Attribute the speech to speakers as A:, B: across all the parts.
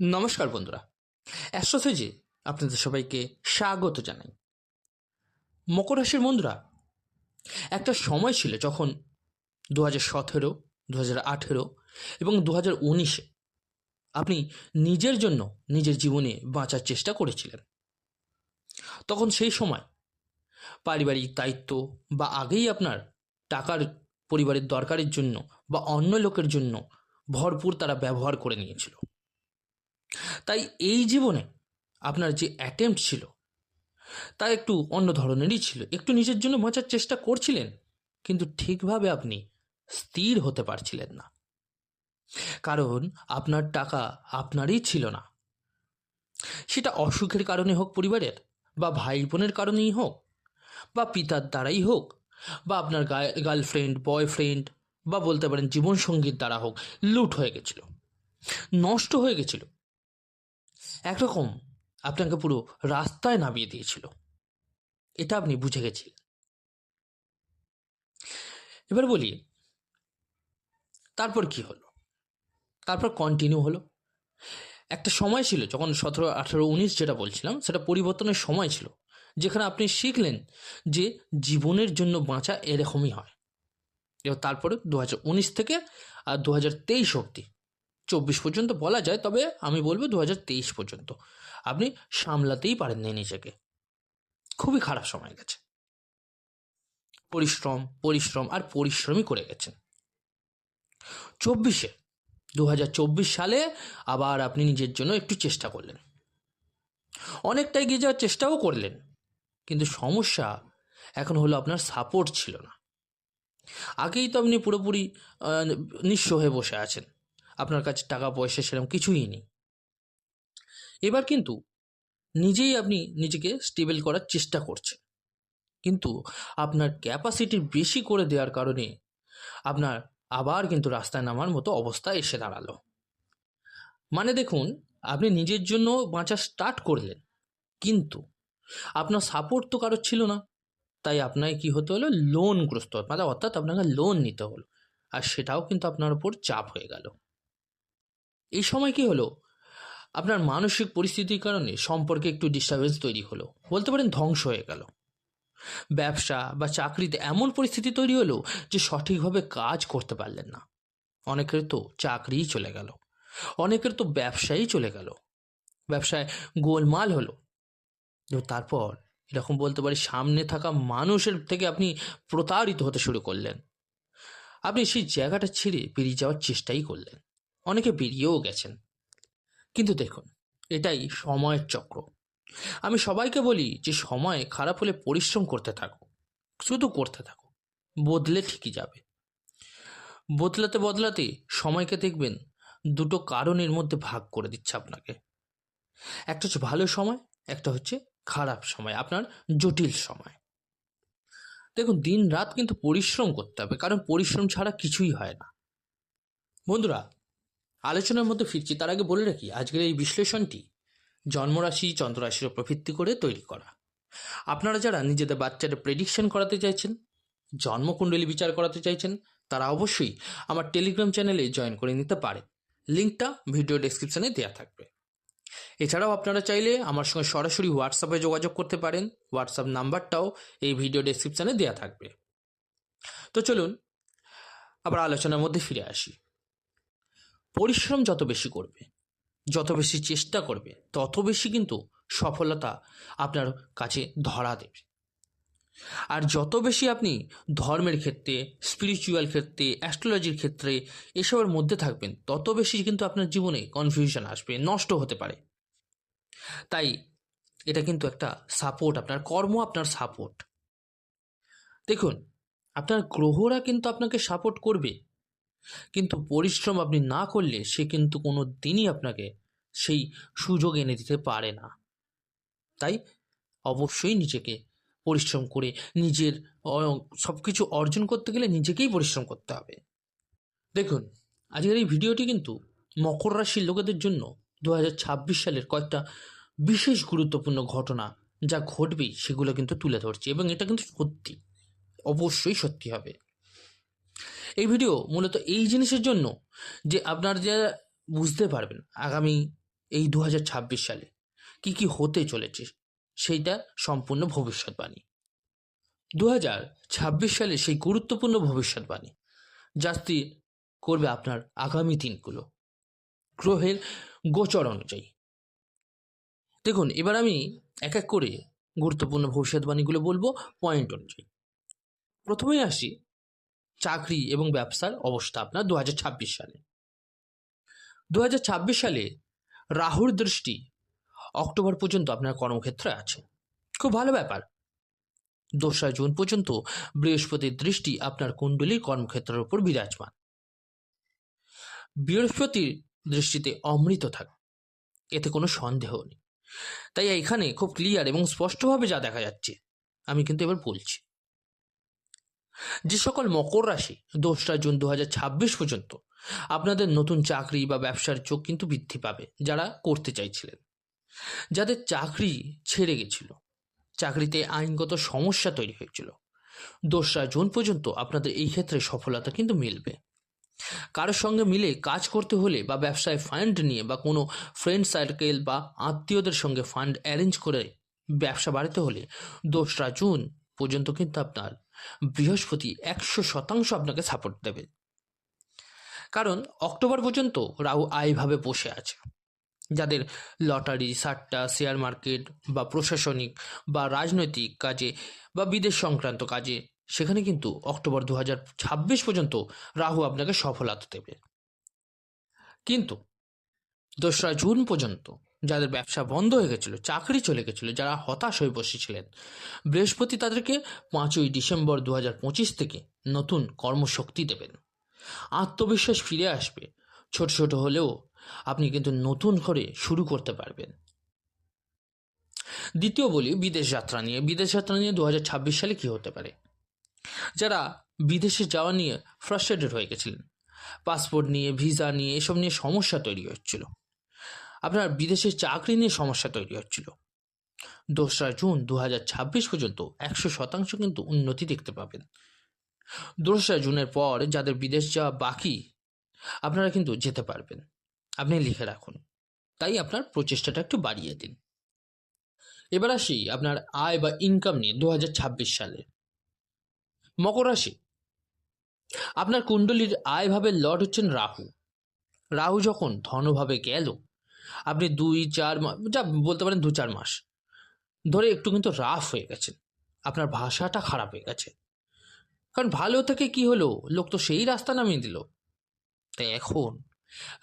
A: নমস্কার বন্ধুরা। অ্যাস্ট্রোসেজে আপনাদের সবাইকে স্বাগত জানাই। মকর রাশির বন্ধুরা, একটা সময় ছিল যখন দু হাজার সতেরো দু হাজার আঠেরো এবং দু হাজার উনিশে আপনি নিজের জন্য নিজের জীবনে বাঁচার চেষ্টা করেছিলেন। তখন সেই সময় পারিবারিক দায়িত্ব বা আগেই আপনার টাকার পরিবারের দরকারের জন্য বা অন্য লোকের জন্য ভরপুর তারা ব্যবহার করে নিয়েছিল। তাই এই জীবনে আপনার যে অ্যাটেম্প্ট ছিল, তা একটু অন্য ধরনেরই ছিল। একটু নিজের জন্য বাঁচার চেষ্টা করছিলেন, কিন্তু ঠিকভাবে আপনি স্থির হতে পারছিলেন না। কারণ আপনার টাকা আপনারই ছিল না। সেটা অসুখের কারণে হোক পরিবারের, বা ভাই বোনের কারণেই হোক, বা পিতার দ্বারাই হোক, বা আপনার গার্লফ্রেন্ড বয়ফ্রেন্ড বা বলতে পারেন জীবনসঙ্গীর দ্বারা হোক, লুট হয়ে গেছিল, নষ্ট হয়ে গেছিল। একরকম আপনাকে পুরো রাস্তায় নামিয়ে দিয়েছিল। এটা আপনি বুঝে গেছিলেন। এবার বলি, তারপর কি হলো? তারপর কন্টিনিউ হলো। একটা সময় ছিল যখন সতেরো, আঠেরো, উনিশ যেটা বলছিলাম, সেটা পরিবর্তনের সময় ছিল, যেখানে আপনি শিখলেন যে জীবনের জন্য বাঁচা এরকমই হয়। এবার তারপরে দু হাজার উনিশ থেকে আর দু হাজার তেইশ অবধি চব্বিশ পর্যন্ত বলা যায়, তবে আমি বলব দু তেইশ পর্যন্ত। আপনি সামলাতেই পারেন পারেননি নিজেকে। খুবই খারাপ সময় গেছে। পরিশ্রম পরিশ্রম আর পরিশ্রমই করে গেছেন। চব্বিশে দু হাজার চব্বিশ সালে আবার আপনি নিজের জন্য একটু চেষ্টা করলেন। অনেকটা এগিয়ে যাওয়ার চেষ্টাও করলেন, কিন্তু সমস্যা এখন হলো আপনার সাপোর্ট ছিল না। আগেই তো আপনি পুরোপুরি নিঃস্ব হয়ে বসে আছেন। আপনার কাছে টাকা, পয়সা সেরকম কিছুই নেই। এবার কিন্তু নিজেই আপনি নিজেকে স্টেবল করার চেষ্টা করছেন। কিন্তু আপনার ক্যাপাসিটি বেশি করে দেওয়ার কারণে আপনার আবার কিন্তু রাস্তায় নামার মতো অবস্থা এসে দাঁড়াল। মানে দেখুন, আপনি নিজের জন্য বাঁচা স্টার্ট করলেন, কিন্তু আপনার সাপোর্ট তো কারোর ছিল না। তাই আপনাকে কি হতে হলো? লোনগ্রস্ত মানে অর্থাৎ আপনাকে লোন নিতে হলো। আর সেটাও কিন্তু আপনার উপর চাপ হয়ে গেল। এই সময় কি হলো? আপনার মানসিক পরিস্থিতির কারণে সম্পর্কে একটু ডিস্টারবেন্স তৈরি হলো। বলতে পারেন ধ্বংস হয়ে গেল। ব্যবসা বা চাকরিতে এমন পরিস্থিতি তৈরি হলো যে সঠিকভাবে কাজ করতে পারলেন না। অনেকের তো চাকরিই চলে গেল। অনেকের তো ব্যবসায়ই চলে গেল। ব্যবসায় গোলমাল হলো। তারপর এরকম বলতে পারি সামনে থাকা মানুষের থেকে আপনি প্রতারিত হতে শুরু করলেন। আপনি সেই জায়গাটা ছেড়ে বেরিয়ে যাওয়ার চেষ্টাই করলেন। অনেকে বেরিয়েও গেছেন। কিন্তু দেখুন, এটাই সময়ের চক্র। আমি সবাইকে বলি যে সময় খারাপ হলে পরিশ্রম করতে থাকো, শুধু করতে থাকো, বদলে ঠিকই যাবে। বদলাতে বদলাতে সময়কে দেখবেন দুটো কারণের মধ্যে ভাগ করে দিচ্ছে আপনাকে। একটা হচ্ছে ভালো সময়, একটা হচ্ছে খারাপ সময়, আপনার জটিল সময়। দেখুন, দিন রাত কিন্তু পরিশ্রম করতে হবে, কারণ পরিশ্রম ছাড়া কিছুই হয় না। বন্ধুরা আলোচনার মধ্যে ফিরছি, তার আগে বলে রাখি, আজকের এই বিশ্লেষণটি জন্মরাশি, চন্দ্ররাশির উপর ভিত্তি করে তৈরি করা। আপনারা যারা নিজেদের বাচ্চাদের প্রেডিকশন করাতে চাইছেন, জন্মকুণ্ডলী বিচার করাতে চাইছেন, তারা অবশ্যই আমার টেলিগ্রাম চ্যানেলে জয়েন করে নিতে পারেন। লিঙ্কটা ভিডিও ডেসক্রিপশনে দেওয়া থাকবে। এছাড়াও আপনারা চাইলে আমার সঙ্গে সরাসরি হোয়াটসঅ্যাপে যোগাযোগ করতে পারেন। হোয়াটসঅ্যাপ নাম্বারটাও এই ভিডিও ডেসক্রিপশনে দেওয়া থাকবে। তো চলুন, আবার আলোচনার মধ্যে ফিরে আসি। পরিশ্রম যত বেশি করবে, যত বেশি চেষ্টা করবে, তত বেশি কিন্তু সফলতা আপনার কাছে ধরা দেবে। আর যত বেশি আপনি ধর্মের ক্ষেত্রে স্পিরিচুয়াল ক্ষেত্রে অ্যাস্ট্রোলজির ক্ষেত্রে এসবের মধ্যে থাকবেন, তত বেশি কিন্তু আপনার জীবনে কনফিউশন আসবে, নষ্ট হতে পারে। তাই এটা কিন্তু একটা সাপোর্ট আপনার কর্ম আপনার সাপোর্ট দেখুন, আপনার গ্রহরা কিন্তু আপনাকে সাপোর্ট করবে। কিন্তু পরিশ্রম আপনি না করলে সে কিন্তু কোনো দিনই আপনাকে সেই সুযোগ এনে দিতে পারে না। তাই অবশ্যই নিজেকে পরিশ্রম করে নিজের সব কিছু অর্জন করতে গেলে নিজেকেই পরিশ্রম করতে হবে। দেখুন, আজকের এই ভিডিওটি কিন্তু মকর রাশির লোকেদের জন্য দু হাজার ছাব্বিশ সালের কয়েকটা বিশেষ গুরুত্বপূর্ণ ঘটনা যা ঘটবেই সেগুলো কিন্তু তুলে ধরছি এবং এটা কিন্তু সত্যি, অবশ্যই সত্যি হবে। এই ভিডিও মূলত এই জিনিসের জন্য যে আপনার যে বুঝতে পারবেন আগামী এই দু হাজার ছাব্বিশ সালে কি কি হতে চলেছে, সেইটা সম্পূর্ণ ভবিষ্যৎবাণী। দু হাজার ছাব্বিশ সালে সেই গুরুত্বপূর্ণ ভবিষ্যৎবাণী যাস্তি করবে আপনার আগামী দিনগুলো। গ্রহের গোচর অনুযায়ী। দেখুন, এবার আমি এক এক করে গুরুত্বপূর্ণ ভবিষ্যৎবাণীগুলো বলব পয়েন্ট অনুযায়ী। প্রথমেই আসি চাকরি এবং ব্যবসার অবস্থা আপনার দু হাজার ছাব্বিশ সালে। দু হাজার ছাব্বিশ সালে রাহুর দৃষ্টি অক্টোবর পর্যন্ত আপনার কর্মক্ষেত্রে আছে। খুব ভালো ব্যাপার। দোসরা জুন পর্যন্ত বৃহস্পতির দৃষ্টি আপনার কুণ্ডলীর কর্মক্ষেত্রের উপর বিরাজমান। বৃহস্পতির দৃষ্টিতে অমৃত থাকে, এতে কোনো সন্দেহ নেই। তাই এখানে খুব ক্লিয়ার এবং স্পষ্টভাবে যা দেখা যাচ্ছে, আমি কিন্তু এবার বলছি। যে সকল মকর রাশি দোসরা জুন দু হাজার ছাব্বিশ পর্যন্ত আপনাদের নতুন চাকরি বা ব্যবসার চোখ কিন্তু বৃদ্ধি পাবে যারা করতে চাইছিলেন। যাদের চাকরি ছেড়ে গেছিল, চাকরিতে আইনগত সমস্যা তৈরি হয়েছিল, দোসরা জুন পর্যন্ত আপনাদের এই ক্ষেত্রে সফলতা কিন্তু মিলবে। কারোর সঙ্গে মিলে কাজ করতে হলে বা ব্যবসায় ফান্ড নিয়ে বা কোনো ফ্রেন্ড সার্কেল বা আত্মীয়দের সঙ্গে ফান্ড অ্যারেঞ্জ করে ব্যবসা বাড়াতে হলে দোসরা জুন পর্যন্ত কিন্তু আপনার বৃহস্পতি একশো শতাংশ আপনাকে সাপোর্ট দেবে। কারণ অক্টোবর পর্যন্ত রাহু আয়ভাবে বসে আছে। যাদের লটারি, সাট্টা শেয়ার মার্কেট বা প্রশাসনিক বা রাজনৈতিক কাজে বা বিদেশ সংক্রান্ত কাজে, সেখানে কিন্তু অক্টোবর দু পর্যন্ত রাহু আপনাকে সফলতা দেবে। কিন্তু দোসরা জুন পর্যন্ত যাদের ব্যবসা বন্ধ হয়ে গেছিল, চাকরি চলে গেছিল, যারা হতাশ হয়ে বসেছিলেন। বৃহস্পতি তাদেরকে পাঁচই ডিসেম্বর দু থেকে নতুন কর্মশক্তি দেবেন। আত্মবিশ্বাস ফিরে আসবে। ছোট ছোট হলেও আপনি কিন্তু নতুন করে শুরু করতে পারবেন। দ্বিতীয় বলি, বিদেশ যাত্রা নিয়ে। বিদেশ যাত্রা নিয়ে দু হাজার ছাব্বিশ সালে কি হতে পারে? যারা বিদেশে যাওয়া নিয়ে ফ্রাস্ট্রেটেড হয়ে গেছিলেন। পাসপোর্ট নিয়ে, ভিসা নিয়ে, এসব নিয়ে সমস্যা তৈরি হচ্ছিল। আপনার বিদেশে চাকরি নিয়ে সমস্যা তৈরি হচ্ছিল। দোসরা জুন দু হাজার ছাব্বিশ পর্যন্ত একশো শতাংশ কিন্তু উন্নতি দেখতে পাবেন। দোসরা জুনের পর যাদের বিদেশ যাওয়া বাকি, আপনারা কিন্তু যেতে পারবেন। আপনি লিখে রাখুন। তাই আপনার প্রচেষ্টাটা একটু বাড়িয়ে দিন। এবার আসি আপনার আয় বা ইনকাম নিয়ে দু হাজার ছাব্বিশ সালে। মকর রাশি। আপনার কুণ্ডলীর আয়ভাবে লর্ড হচ্ছেন রাহু। রাহু যখন ধনভাবে গেল আপনি দুই, চার যা বলতে পারেন দু, চার মাস। ধরে একটু কিন্তু রাফ হয়ে গেছেন আপনার ভাষাটা খারাপ হয়ে গেছে। কারণ ভালো থেকে কি হলো? লোক তো সেই রাস্তা নামিয়ে দিল। তাই এখন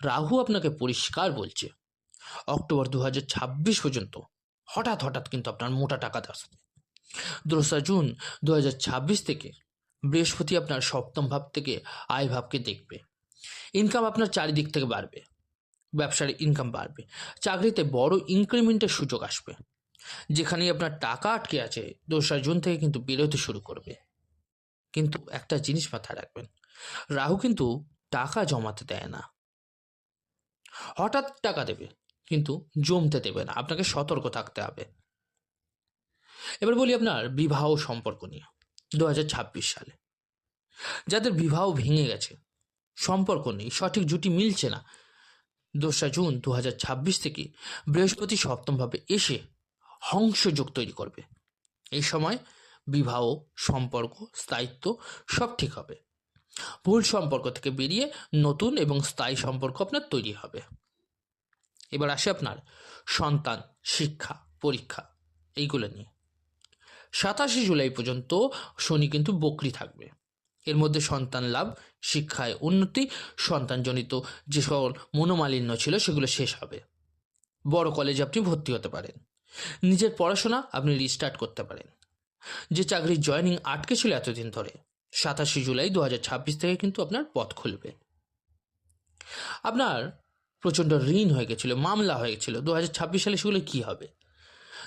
A: রাহু আপনাকে পরিষ্কার বলছে, অক্টোবর দু হাজার ছাব্বিশ পর্যন্ত হঠাৎ হঠাৎ কিন্তু আপনার মোটা টাকা আসবে দোসরা জুন দু হাজার ছাব্বিশ থেকে বৃহস্পতি আপনার সপ্তম ভাব থেকে আয় ভাবকে দেখবে। ইনকাম আপনার চারিদিক থেকে বাড়বে। ব্যবসার ইনকাম বাড়বে। চাকরিতে বড় ইনক্রিমেন্টের সুযোগ আসবে। যেখানেই আপনার টাকা আটকে আছে, দোসরা জুন থেকে কিন্তু বেরোতে শুরু করবে। কিন্তু একটা জিনিস মাথায় রাখবেন, রাহু কিন্তু টাকা জমাতে দেয় না। হঠাৎ টাকা দেবে, কিন্তু জমতে দেবে না। আপনাকে সতর্ক থাকতে হবে। এবার বলি আপনার বিবাহ সম্পর্ক নিয়ে দু হাজার ছাব্বিশ সালে। যাদের বিবাহ ভেঙে গেছে, সম্পর্ক নেই, সঠিক জুটি মিলছে না। দোসরা জুন দু হাজার ছাব্বিশ থেকে বৃহস্পতি সপ্তমভাবে এসে হংসযোগ তৈরি করবে। এই সময় বিবাহ, সম্পর্ক, স্থায়িত্ব সব ঠিক হবে। ভুল সম্পর্ক থেকে বেরিয়ে নতুন এবং স্থায়ী সম্পর্ক আপনার তৈরি হবে। এবার আসে আপনার সন্তান, শিক্ষা, পরীক্ষা, এইগুলো নিয়ে। সাতাশে জুলাই পর্যন্ত শনি কিন্তু বকরি থাকবে। এর মধ্যে সন্তান লাভ, শিক্ষায় উন্নতি, সন্তানজনিত যে সকল মনোমালিন্য ছিল সেগুলো শেষ হবে। বড় কলেজে আপনি ভর্তি হতে পারেন। নিজের পড়াশোনা আপনি রিস্টার্ট করতে পারেন। যে চাকরির জয়নিং আটকে ছিল এতদিন ধরে, সাতাশে জুলাই দু হাজার ছাব্বিশ থেকে কিন্তু আপনার পথ খুলবে। আপনার প্রচণ্ড ঋণ হয়ে গেছিল, মামলা হয়ে গেছিল। দু হাজার ছাব্বিশ সালে সেগুলো কী হবে?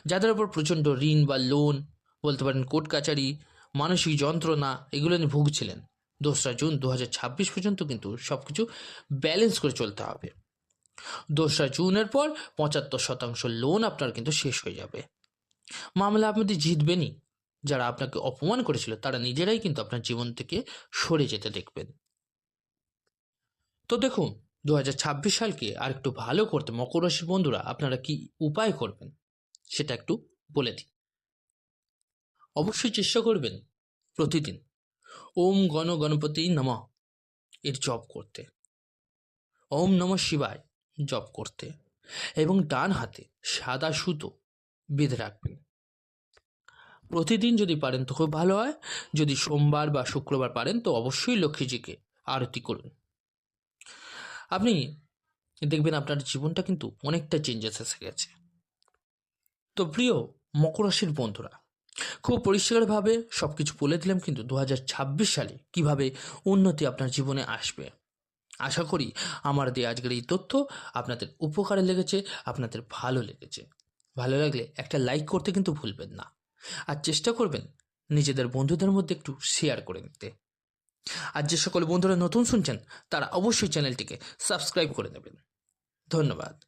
A: যাদের ওপর প্রচণ্ড ঋণ বা লোন বলতে পারেন কোর্ট কাচারি মানসিক যন্ত্রণা এগুলো নিয়ে ভুগছিলেন। দোসরা জুন দু হাজার ছাব্বিশ পর্যন্ত কিন্তু সব কিছু ব্যালেন্স করে চলতে হবে। দোসরা জুনের পর পঁচাত্তর শতাংশ লোন আপনার কিন্তু শেষ হয়ে যাবে। মামলা আপনি জিতবেনই, যারা আপনাকে অপমান করেছিল, তারা নিজেরাই কিন্তু আপনার জীবন থেকে সরে যেতে দেখবেন। তো দেখুন দু হাজার ছাব্বিশ সালকে আর একটু ভালো করতে মকর রাশির বন্ধুরা আপনারা কি উপায় করবেন, সেটা একটু বলে দিই। অবশ্যই চেষ্টা করবেন প্রতিদিন। ওম গণ গণপতি নম। এর জপ করতে। ওম নম শিবায় জপ করতে এবং ডান হাতে সাদা সুতো বেঁধে রাখবেন। প্রতিদিন যদি পারেন তো খুব ভালো হয়। যদি সোমবার বা শুক্রবার পারেন তো অবশ্যই লক্ষ্মীজিকে আরতি করুন। আপনি দেখবেন আপনার জীবনটা কিন্তু অনেকটা চেঞ্জেস এসে গেছে। তো প্রিয় মকর রাশির বন্ধুরা খুব পরিষ্কারভাবে সব কিছু বলে দিলাম, কিন্তু দু হাজার ছাব্বিশ সালে কীভাবে উন্নতি আপনার জীবনে আসবে? আশা করি আমার দিয়ে আজকের এই তথ্য আপনাদের উপকারে লেগেছে, আপনাদের ভালো লেগেছে। ভালো লাগলে একটা লাইক করতে কিন্তু ভুলবেন না। আর চেষ্টা করবেন নিজেদের বন্ধুদের মধ্যে একটু শেয়ার করে নিতে। আর যে সকল বন্ধুরা নতুন শুনছেন, তারা অবশ্যই চ্যানেলটিকে সাবস্ক্রাইব করে নেবেন। ধন্যবাদ।